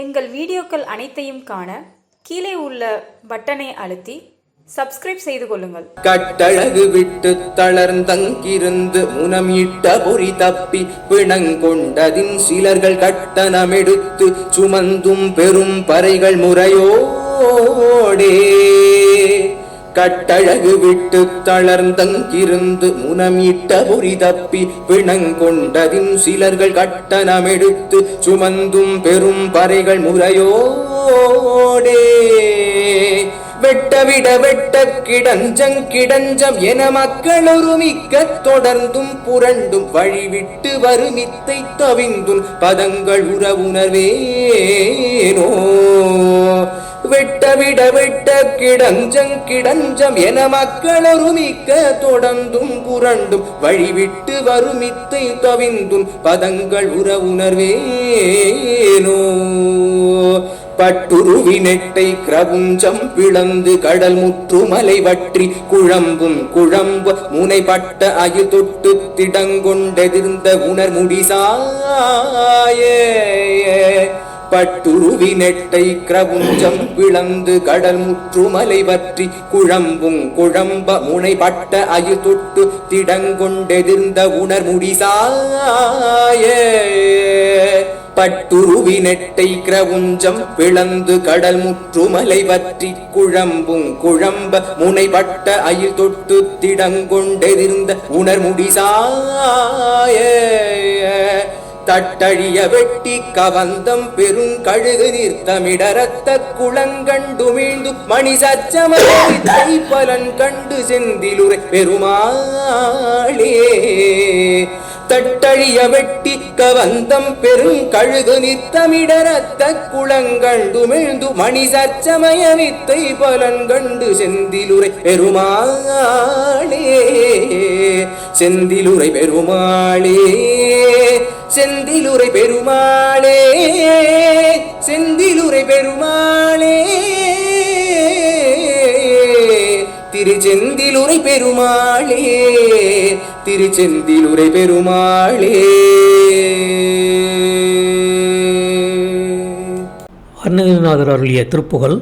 எங்கள் வீடியோக்கள் அனைத்தையும் காண கீழே உள்ள பட்டனை அழுத்தி சப்ஸ்கிரைப் செய்து கொள்ளுங்கள். கட்டழகு விட்டு தளர்ந்தங்கிருந்து முனமிட்ட பொறி தப்பி பிணங்கொண்டதின் சிலர்கள் கட்டணமெடுத்து சுமந்தும் பெரும் பறைகள் முறையோடே. கட்டழகு விட்டு தளர்ந்தங்கிருந்து முனமீட்ட பொறி தப்பி பிணங்கொண்டதின் சிலர்கள் கட்டணமெடுத்து சுமந்தும் பெரும் பறைகள் முறையோடே. வெட்டவிட வெட்ட கிடஞ்சம் கிடஞ்சம் என மக்கள் ஒருமிக்க தொடர்ந்தும் புரண்டும் வழிவிட்டு வருமித்தை தவிந்தும் பதங்கள் உறவுணர்வேனோ. வெட்டவிட வெட்ட கிடஞ்சங் கிடஞ்சம் என மக்கள் ஒருமிக்க தொடர்ந்தும் புரண்டும். வழிவிட்டு வருமித்தை தவிந்தும் பதங்கள் உறவுணர்வேனோ. பட்டுருவி நெட்டை கிரபுஞ்சம் பிளந்து கடல் முற்று மலை வற்றி குழம்பும் குழம்பு முனைப்பட்ட அயு தொட்டு திடங்கொண்டெதிர்ந்த உணர் முடிசாய பட்டுருவி நெட்டை கிரவுஞ்சம் பிளந்து கடல் முற்றுமலை பற்றி குழம்பும் குழம்ப முனைப்பட்ட அயு தொட்டு திடங்கொண்டெதிர்ந்த உணர் முடிசாய பட்டுருவி நெட்டை கிரவுஞ்சம் பிளந்து கடல் முற்றுமலை பற்றி குழம்பும் குழம்ப முனைப்பட்ட அயில் தொட்டு திடங்கொண்டெதிர்ந்த உணர்முடிசாய. தட்டழிய வெட்டி கவந்தம் பெரும் கழுகு நிறுத்தமிடரத்த குளங்கண்டுமிழ்ந்து மணி சச்சமலை பலன் கண்டு செந்திலுரை பெருமாளே! தட்டழிய வெட்டி கவந்தம் பெரும் கழுகு நித்தமிடரத்த குளங்கண்டு குளங்கண்டுமிழ்ந்து மணி சச்சமய வித்தை பலன் கண்டு செந்திலுரை பெருமாளே! செந்திலுரை பெருமாளே! செந்திலுரை பெருமாளே செந்திலுரை பெருமாளே. திருச்செந்திலுரை பெருமாளே திருச்செந்திலுரை பெருமாளே. அருணகிரிநாதர் அருளிய திருப்புகழ்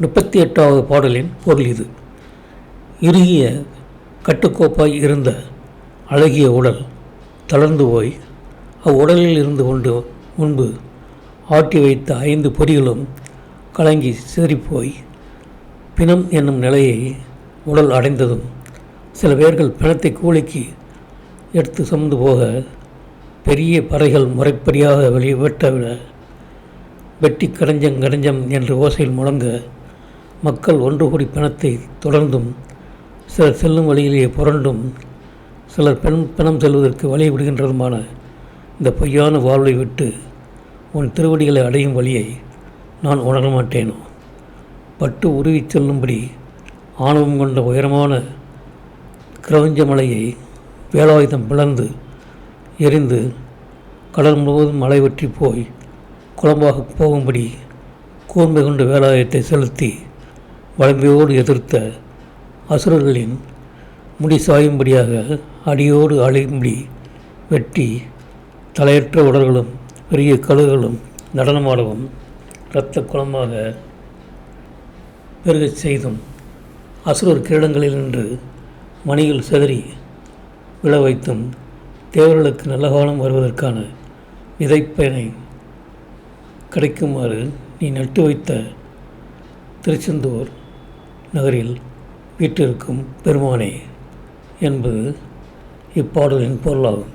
முப்பத்தி எட்டாவது பாடலின் பொருள் இது. இறுகிய கட்டுக்கோப்பாய் இருந்த அழகிய உடல் தளர்ந்து போய் அவ்வுடலில் இருந்து கொண்டு முன்பு ஆட்டி வைத்த ஐந்து பொறிகளும் கலங்கி சிதறிப்போய் பிணம் என்னும் நிலையை உடல் அடைந்ததும் சில பேர்கள் பிணத்தை கூலிக்கு எடுத்து சுமந்து போக பெரிய பறைகள் முறைப்படியாக வெளி வெட்டவிட வெட்டி கடஞ்சம் கடஞ்சம் என்று ஓசையில் முழங்க மக்கள் ஒன்று கூடி பிணத்தை தொடர்ந்தும் சிலர் செல்லும் வழியிலேயே புரண்டும் சிலர் பெண் பிணம் செல்வதற்கு வழி விடுகின்றதுமான இந்த பொய்யான வாழ்வை விட்டு உன் திருவடிகளை அடையும் வழியை நான் உணர மாட்டேனோ பட்டு உருவிச் செல்லும்படி ஆணவம் கொண்ட உயரமான கிரவஞ்ச மலையை வேலாயுதம் பிளந்து எரிந்து கடல் முழுவதும் மலை வெற்றி போய் குழம்பாக போகும்படி கூர்மை கொண்டு வேலாயத்தை செலுத்தி வளமையோடு எதிர்த்த அசுரர்களின் முடி சாயும்படியாக அடியோடு அழியும்படி வெட்டி தலையற்ற உடல்களும் பெரிய கழுகுகளும் நடனமாடவும் இரத்த குளமாக பெருகச் செய்தும் அசுரர் கிரீடங்களில் நின்று மணிகள் சிதறி விழ வைத்தும் தேவர்களுக்கு நல்ல காலம் வருவதற்கான விதைப்பயனை கிடைக்குமாறு நீ நட்டு வைத்த திருச்செந்தூர் நகரில் வீட்டிற்கும் பெருமானே என்பது இப்பாடலின் பொருளாகும்.